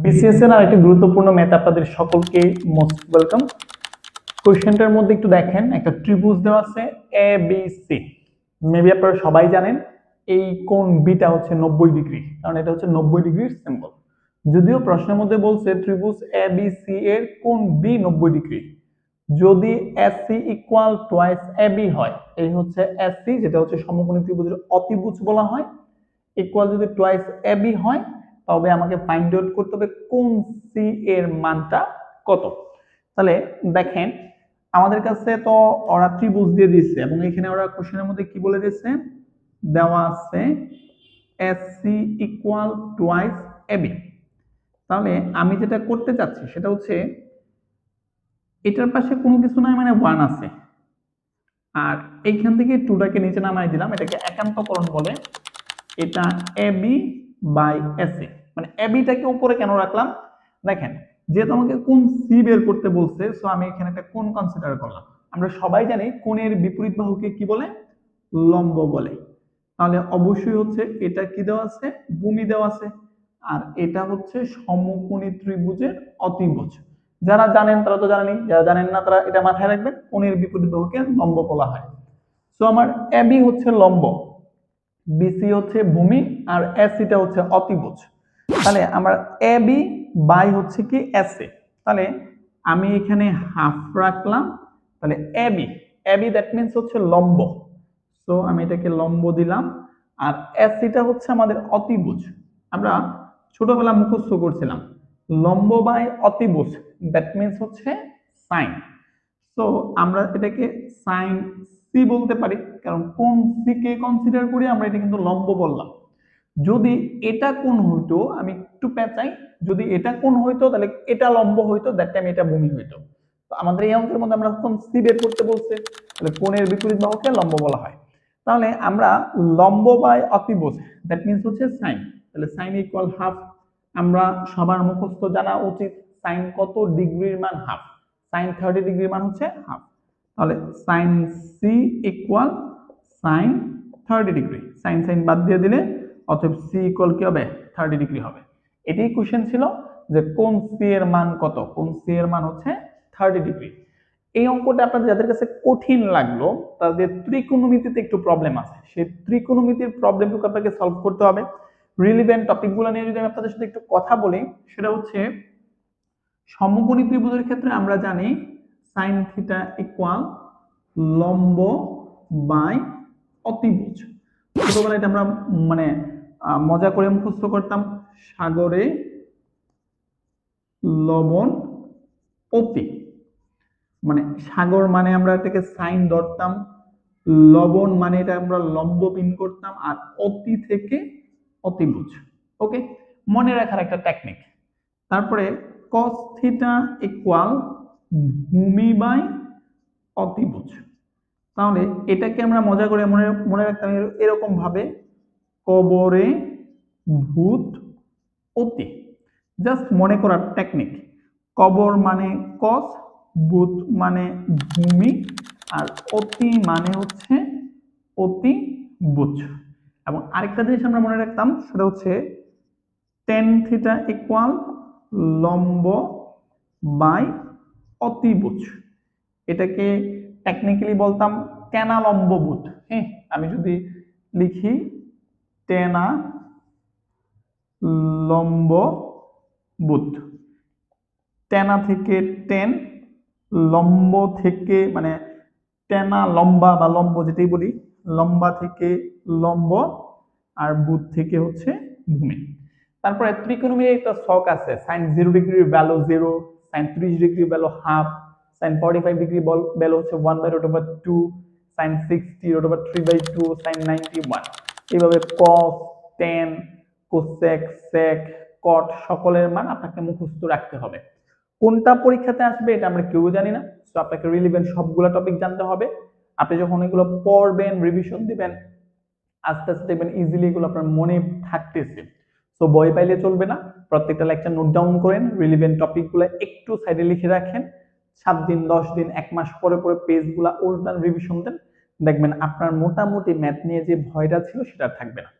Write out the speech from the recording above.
BCS এর আরেকটি গুরুত্বপূর্ণ ম্যাথ আপনাদের সকলকে মোস্ট ওয়েলকাম কোশ্চেনটার মধ্যে একটু দেখেন, একটা ত্রিভুজ দেওয়া আছে এ বি সি মেবি আপনারা সবাই জানেন, এই কোণ বিটা হচ্ছে নব্বই ডিগ্রি, কারণ এটা হচ্ছে নব্বই ডিগ্রির সিম্বল যদিও প্রশ্নের মধ্যে বলছে ত্রিভুজ এ বি সি এর কোণ বি নব্বই ডিগ্রি। যদি S C equal twice A B হয়, এই হচ্ছে এস সি যেটা হচ্ছে সমকোণী ত্রিভুজের অতিভুজ বলা হয়। ইকুয়াল যদি টোয়াইস এ বি হয় তবে আমাকে ফাইন্ড আউট করতে হবে কোন সি এর মানটা কত। তাহলে দেখেন, আমাদের কাছে তো ওরা ত্রিভুজ দিয়ে দিচ্ছে এবং এখানে ওরা কোশ্চেনের মধ্যে কি বলে দিচ্ছে দেওয়া আছে S C equal twice A B তাহলে আমি যেটা করতে চাচ্ছি সেটা হচ্ছে, এটার পাশে কোনো কিছু নাই মানে ওয়ান আছে। আর এইখান থেকে টুটাকে নিচে নামাই দিলাম, এটাকে একান্তকরণ বলে। এটা A B by S A মানে এ বিটাকে উপরে কেন রাখলাম? দেখেন, যেহেতু আমাকে কোন সি বের করতে বলছে সো আমি এখানে একটা কোন কনসিডার করলাম? আমরা সবাই জানি কোণের বিপরীত বাহুকে কি বলে? লম্ব বলে। তাহলে অবশ্যই হচ্ছে এটা কি দেওয়া আছে? ভূমি দেওয়া আছে। আর এটা হচ্ছে সমকোণী ত্রিভুজের অতিভুজ। যারা জানেন তারা তো জানেনই যারা জানেন না তারা এটা মাথায় রাখবেন, কোণের বিপরীত বাহুকে লম্ব বলা হয়। সো আমার এবি হচ্ছে লম্ব বিসি হচ্ছে ভূমি, আর এসিটা হচ্ছে অতিভুজ। তাহলে আমার এ বি বাই হচ্ছে কি এস এ তাহলে আমি এখানে হাফ রাখলাম, তাহলে A B A B that means হচ্ছে লম্ব। সো আমি এটাকে লম্ব দিলাম, আর এস এসিটা হচ্ছে আমাদের অতিভুজ। আমরা ছোটবেলা মুখস্থ করছিলাম, লম্ব বাই অতিভুজ দ্যাট মিনস হচ্ছে সাইন সো আমরা এটাকে সাইন সি বলতে পারি, কারণ কোন সি কে কনসিডার করি, আমরা এটা কিন্তু লম্ব বললাম। যদি এটা কোন হইতো, আমি একটু পেঁচাই, যদি এটা কোন হইতো, তাহলে এটা লম্ব হইতো দ্যাট টাইম এটা ভূমি হইতো। তো আমাদের এই অঙ্কের মধ্যে আমরা কোন সি বের করতে বলছে, তাহলে কোণের বিপরীত বাহুকে লম্ব বলা হয়। তাহলে আমরা লম্ব বাই অতিভুজ দ্যাট মিনস হচ্ছে সাইন তাহলে সাইন ইকুয়াল হাফ আমরা সবার মুখস্থ জানা উচিত সাইন কত ডিগ্রির মান হাফ সাইন থার্টি ডিগ্রির মান হচ্ছে হাফ তাহলে sine C equal sine thirty degree sine sine বাদ দিয়ে দিলে অতএব সি ইকুয়াল কি হবে? থার্টি ডিগ্রি হবে। এটাই কোশ্চেন ছিল যে কোন সি এর মান কত? কোন সি এর মান হচ্ছে থার্টি ডিগ্রি এই অঙ্কটা আপনাদের যাদের কাছে কঠিন লাগল, তাদের ত্রিকোণমিতিতে একটু প্রবলেম আছে। সেই ত্রিকোণমিতির প্রবলেমটুকু আপনাকে সলভ করতে হবে। রিলিভেন্ট টপিকগুলো নিয়ে যদি আমি আপনাদের সাথে একটু কথা বলি, সেটা হচ্ছে সমকোণী ত্রিভুজের ক্ষেত্রে আমরা জানি সাইন থিটা ইকুয়াল লম্ব বাই অতিভুজ। ছোটবেলায় এটা আমরা মানে মজা করে মুখস্থ করতাম। সাগরে লবণ, অতি। মানে সাগর মানে আমরা এটাকে সাইন ধরতাম। লবণ মানে এটা আমরা লম্ব পিন করতাম আর অতি থেকে অতিভুজ। ওকে? মনে রাখার একটা টেকনিক তারপরে cos থিটা ইকুয়াল ভূমি বাই অতিভুজ। তাহলে এটাকে আমরা মজা করে মনে মনে রাখতাম এর- এরকম ভাবে কবরে ভূত অতি। জাস্ট মনে করার টেকনিক কবর মানে কস, ভূত মানে ভূমি, আর অতি মানে হচ্ছে অতি বুঝ এবং আরেকটা জিনিস আমরা মনে রাখতাম, সেটা হচ্ছে টেন থিটা ইকুয়াল লম্ব বাই অতি অতিভুজ এটাকে টেকনিক্যালি বলতাম টেনা লম্বভূত হ্যাঁ আমি যদি লিখি টেনা লম্ব বুধ টেনা থেকে টেন, লম্ব থেকে মানে টেনা, লম্বা বা লম্ব যেটাই বলি, লম্বা থেকে লম্ব আর বুধ থেকে হচ্ছে ভূমি। তারপরে ত্রিকোণমিতির একটা শখ আছে সাইন জিরো ডিগ্রির ভ্যালু জিরো সাইন ত্রিশ degree value half sine forty five degree value হচ্ছে one by root over two sine sixty root over three by two sine ninety one এইভাবে কস টেন কোসেক, সেক, কট সকলের মান আপনাকে মুখস্থ রাখতে হবে। কোনটা পরীক্ষাতে আসবে এটা আমরা কেউ জানি না। তো আপনাকে রিলিভেন্ট সবগুলো টপিক জানতে হবে। আপনি যখন এগুলো পড়বেন রিভিশন দিবেন, আস্তে আস্তে দেখবেন ইজিলি এগুলো আপনার মনে থাকতেছে। তো বই পাইলে চলবে না। প্রত্যেকটা লেকচার নোট ডাউন করেন রিলিভেন্ট টপিকগুলো একটু সাইডে লিখে রাখেন। সাত দিন, দশ দিন, এক মাস পরে পরে পেজগুলো উল্টান রিভিশন দেন। দেখবেন আপনার মোটামুটি ম্যাথ নিয়ে যে ভয়টা ছিল সেটা থাকবে না।